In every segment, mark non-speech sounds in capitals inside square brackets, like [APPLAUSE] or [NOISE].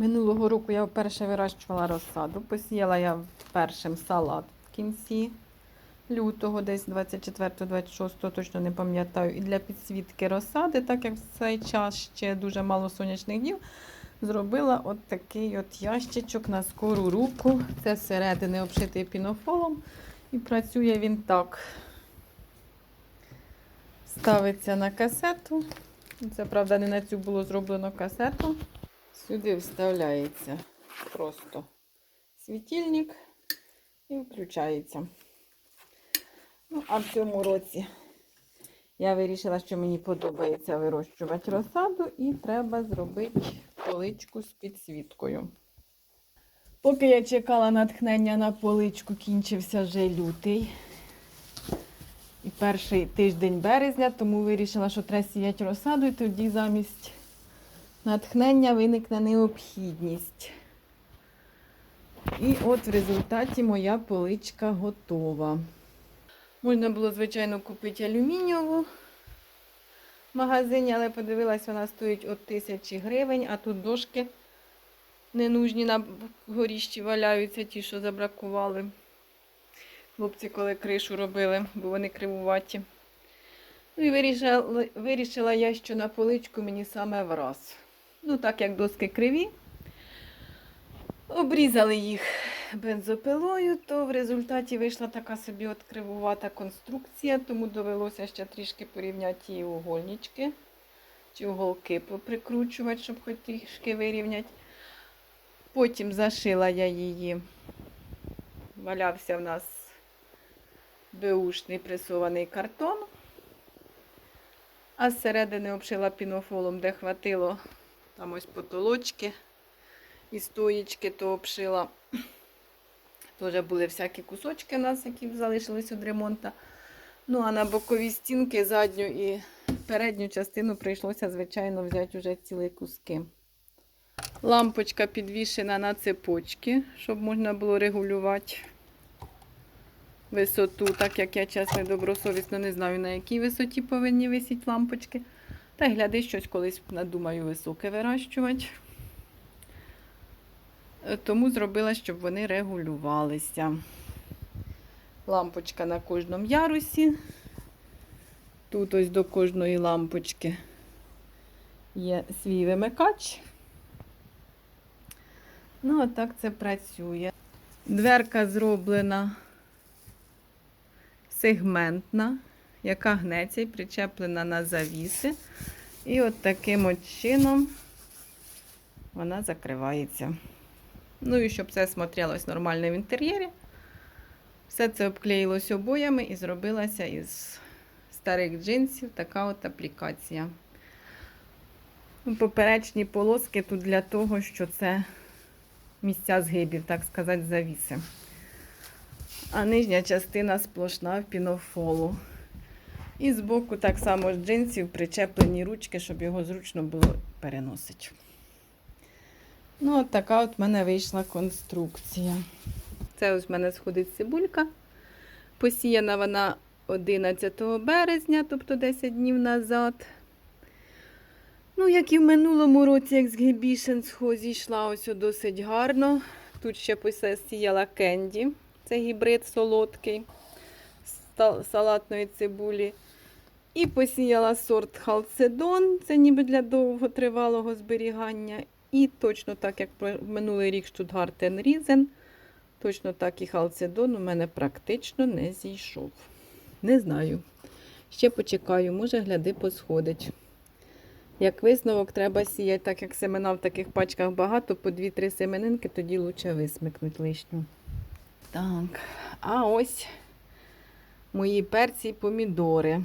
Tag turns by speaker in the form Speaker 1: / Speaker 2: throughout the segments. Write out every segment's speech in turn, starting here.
Speaker 1: Минулого року я вперше вирощувала розсаду. Посіяла я першим салат в кінці лютого, десь 24-26, точно не пам'ятаю. І для підсвітки розсади, так як в цей час ще дуже мало сонячних днів, зробила от такий от ящичок на скору руку. Це зсередини обшитий пінофолом. І працює він так. Ставиться на касету. Це, правда, не на цю було зроблено касету. Сюди вставляється просто світильник і включається. Ну, а в цьому році я вирішила, що мені подобається вирощувати розсаду, і треба зробити поличку з підсвіткою. Поки я чекала натхнення на поличку, кінчився вже лютий. І перший тиждень березня, тому вирішила, що треба сіяти розсаду, і тоді замість натхнення виникне необхідність. І от в результаті моя поличка готова. Можна було, звичайно, купити алюмінієву в магазині, але подивилась, вона стоїть от тисячі гривень, а тут дошки ненужні на горіщі валяються, ті, що забракували. Хлопці, коли кришу робили, бо вони кривуваті. Ну і вирішила, вирішила я, що на поличку мені саме враз. Ну, так як доски криві, обрізали їх бензопилою, то в результаті вийшла така собі от кривувата конструкція, тому довелося ще трішки порівняти її угольнички чи уголки поприкручувати, щоб хоч трішки вирівняти. Потім зашила я її, валявся в нас беушний пресований картон, а зсередини обшила пінофолом, де хватило там ось потолочки і стоїчки, то обшила. Теж були всякі кусочки у нас, які залишились від ремонту. Ну, а на бокові стінки, задню і передню частину прийшлося, звичайно, взяти вже цілі куски. Лампочка підвішена на цепочки, щоб можна було регулювати висоту, так як я чесно добросовісно не знаю, на якій висоті повинні висіти лампочки. Та гляди, щось колись надумаю високе вирощувати. Е, Тому зробила, щоб вони регулювалися. Лампочка на кожному ярусі. Тут ось до кожної лампочки є свій вимикач. Ну, отак це працює. Дверка зроблена сегментна, яка гнеться і причеплена на завіси. І от таким от чином вона закривається. Ну і щоб це смотрелось нормально в інтер'єрі. Все це обклеїлось обоями і зробилася із старих джинсів така от аплікація. Ну, Поперечні полоски тут для того, що це місця згибів, так сказати, завіси. А нижня частина сплошна в пінофолу. І збоку так само з джинсів причеплені ручки, щоб його зручно було переносити. Ну, от така от в мене вийшла конструкція. Це ось в мене сходить цибулька. Посіяна вона 11 березня, тобто 10 днів назад. Ну, як і в минулому році, як з Гебішен зійшла ось досить гарно. Тут ще посіяла кенді. Це гібрид солодкий з салатної цибулі. І посіяла сорт халцедон, це ніби для довготривалого зберігання. І точно так, як минулий рік Штутгартен Різен, точно так і халцедон у мене практично не зійшов. Не знаю. Ще почекаю, може, гляди, посходить. Як висновок, треба сіяти, так як семена в таких пачках багато, по 2-3 семенинки, тоді краще висмикнути лишню. Так, а ось мої перці і помідори.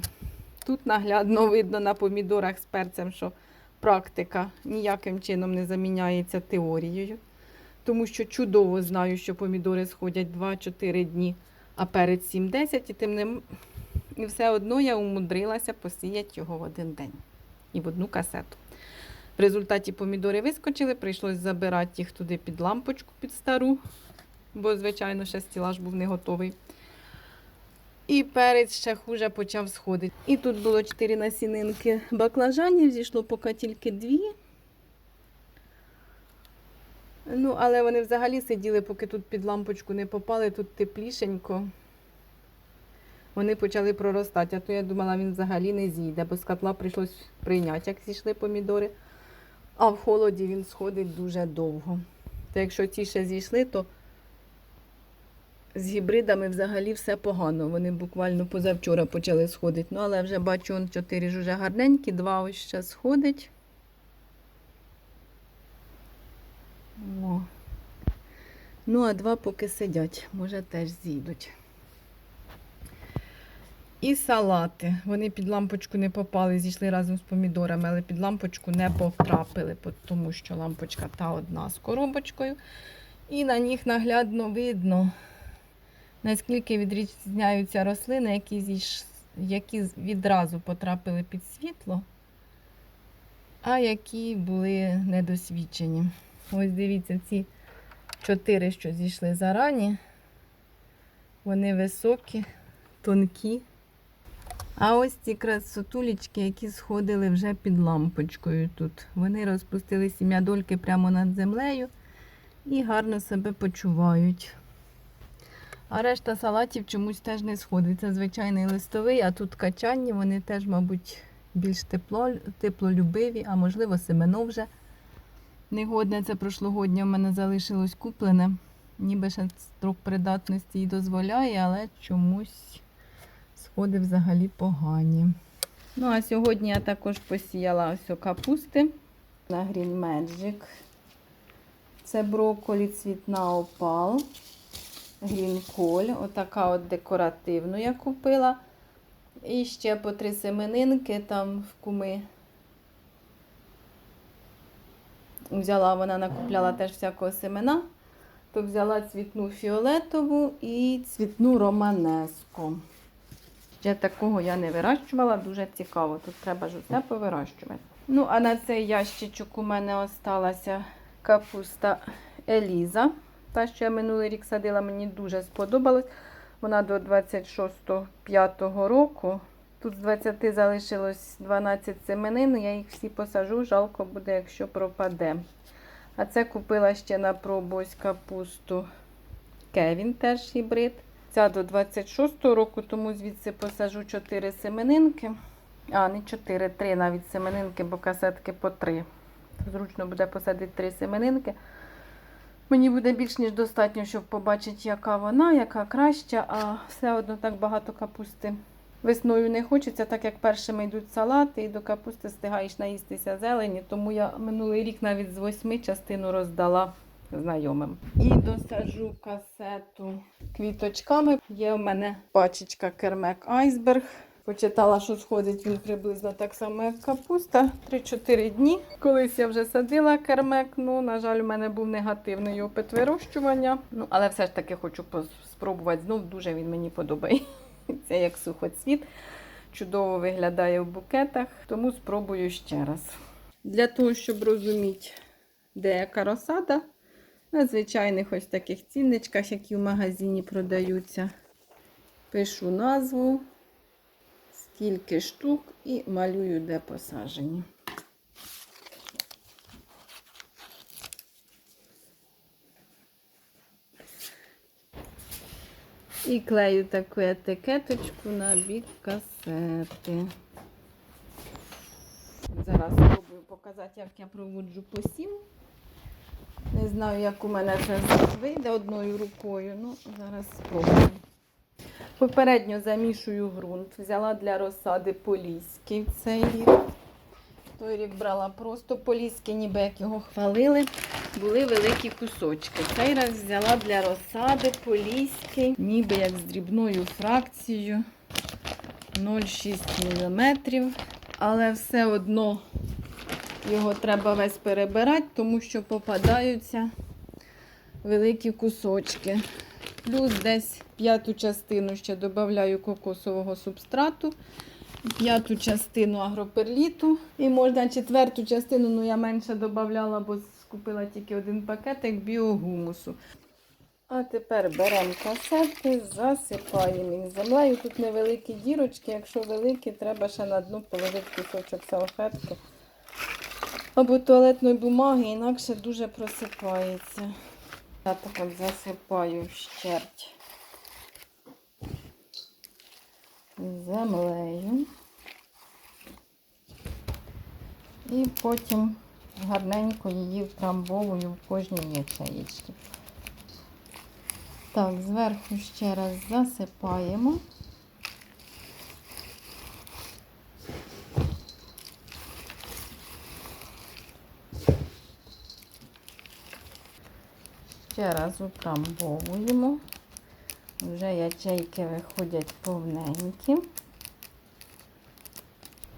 Speaker 1: Тут наглядно [LAUGHS] видно на помідорах з перцем, що практика ніяким чином не заміняється теорією. Тому що чудово знаю, що помідори сходять 2-4 дні, а перець 7-10, і тим не і все одно я умудрилася посіяти його в один день і в одну касету. В результаті помідори вискочили, прийшлось забирати їх туди під лампочку, під стару, бо, звичайно, ще стілаж був не готовий. І перець ще хуже почав сходити. І тут було 4 насінинки баклажанів, зійшло поки тільки дві. Ну, але вони взагалі сиділи, поки тут під лампочку не попали, тут теплішенько. Вони почали проростати, а то я думала, він взагалі не зійде, бо з котла прийшлось прийняти, як зійшли помідори. А в холоді він сходить дуже довго. Та якщо ті ще зійшли, то з гібридами взагалі все погано. Вони буквально позавчора почали сходити. Ну, але вже бачу, он чотири ж уже гарненькі, два ось ще сходить. О. Ну, а два поки сидять, може теж зійдуть. І салати. Вони під лампочку не попали, зійшли разом з помідорами, але під лампочку не потрапили, тому що лампочка та одна з коробочкою. І на них наглядно видно, наскільки відрізняються рослини, які, зійш... які відразу потрапили під світло, а які були недосвідчені. Ось дивіться, ці чотири, що зійшли зарані, вони високі, тонкі. А ось ці красотулечки, які сходили вже під лампочкою тут. Вони розпустили сім'ядольки прямо над землею і гарно себе почувають. А решта салатів чомусь теж не сходить. Це звичайний листовий, а тут качанні, вони теж, мабуть, більш тепло, теплолюбиві, а можливо, семено вже негодне. Це прошлогоднє в мене залишилось куплене. Ніби ще строк придатності і дозволяє, але чомусь сходи взагалі погані. Ну, а сьогодні я також посіяла ось капусти на Green Magic. Це брокколі, цвітна опал, грінколь. Отака от декоративну я купила. І ще по три семенинки там в куми. Взяла, вона накупляла теж всякого семена. То взяла цвітну фіолетову і цвітну романеску. Ще такого я не вирощувала, дуже цікаво. Тут треба ж усе повирощувати. Ну, а на цей ящичок у мене осталася капуста Еліза. Та, що я минулий рік садила, мені дуже сподобалась. Вона до 26-5 року. Тут з 20 залишилось 12 семенин. Я їх всі посажу, жалко буде, якщо пропаде. А це купила ще на пробу ось капусту Кевін, теж гібрид. Ця до 26-го року, тому звідси посажу 4 семенинки. А, не 4, 3 навіть семенинки, бо касетки по 3. Зручно буде посадити 3 семенинки. Мені буде більш ніж достатньо, щоб побачити, яка вона, яка краща, а все одно так багато капусти. Весною не хочеться, так як першими йдуть салати, і до капусти встигаєш наїстися зелені, тому я минулий рік навіть з восьми частину роздала знайомим. І досаджу касету квіточками. Є в мене пачечка кермек айсберг. Почитала, що сходить він приблизно так само, як капуста. 3-4 дні. Колись я вже садила кермек. Ну, на жаль, у мене був негативний опит вирощування. Ну, але все ж таки хочу спробувати знов. Дуже він мені подобається, як сухоцвіт. Чудово виглядає в букетах, тому спробую ще раз. Для того, щоб розуміти, де яка розсада, на звичайних ось таких цінничках, які в магазині продаються. Пишу назву, скільки штук і малюю, де посаджені. І клею таку етикеточку на бік касети. Зараз спробую показати, як я проводжу посів. Не знаю, як у мене це вийде одною рукою. Ну, зараз спробую. Попередньо замішую ґрунт. Взяла для розсади поліський цей рік. Той рік брала просто поліський, ніби як його хвалили. Були великі кусочки. Цей раз взяла для розсади поліський, ніби як з дрібною фракцією 0,6 мм. Але все одно його треба весь перебирати, тому що попадаються великі кусочки. Плюс десь п'яту частину ще додаю кокосового субстрату, п'яту частину агроперліту. І можна четверту частину, ну я менше додавала, бо скупила тільки один пакетик біогумусу. А тепер беремо касети, засипаємо їх землею. Тут невеликі дірочки, якщо великі, треба ще на дно положити кусочок салфетки, або туалетної бумаги, інакше дуже просипається. Я так засипаю щерть землею. І потім гарненько її втрамбовую в кожній ячеїчці. Так, зверху ще раз засипаємо. Ще раз утрамбовуємо. Вже ячейки виходять повненькі.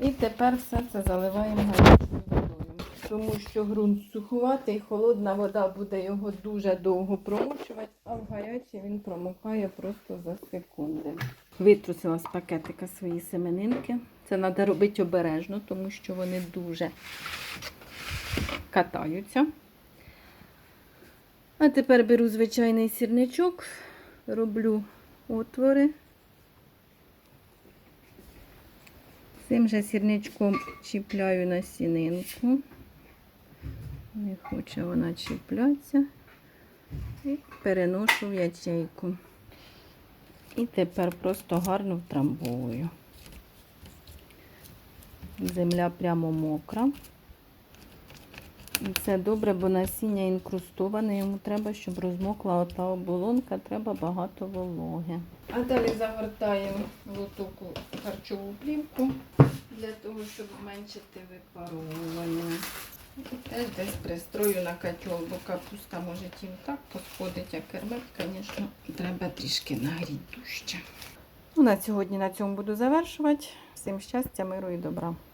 Speaker 1: І тепер все це заливаємо гарячою водою. Тому що ґрунт сухуватий, холодна вода буде його дуже довго промочувати, а в гарячій він промокає просто за секунди. Витрусила з пакетика свої семенинки. Це треба робити обережно, тому що вони дуже катаються. А тепер беру звичайний сірничок, роблю отвори. Цим же сірничком чіпляю на сінинку. Не хоче вона чіплятися. І переношу в ячейку. І тепер просто гарно втрамбовую. Земля прямо мокра. І це добре, бо насіння інкрустоване, йому треба, щоб розмокла ота оболонка, треба багато вологи. А далі загортаємо в лотоку харчову плівку для того, щоб зменшити випаровування. І теж десь пристрою на котел, бо капуста може і так посходить, а кермет, звісно, треба трішки нагріти дужче. Ну, на сьогодні на цьому буду завершувати. Всім щастя, миру і добра.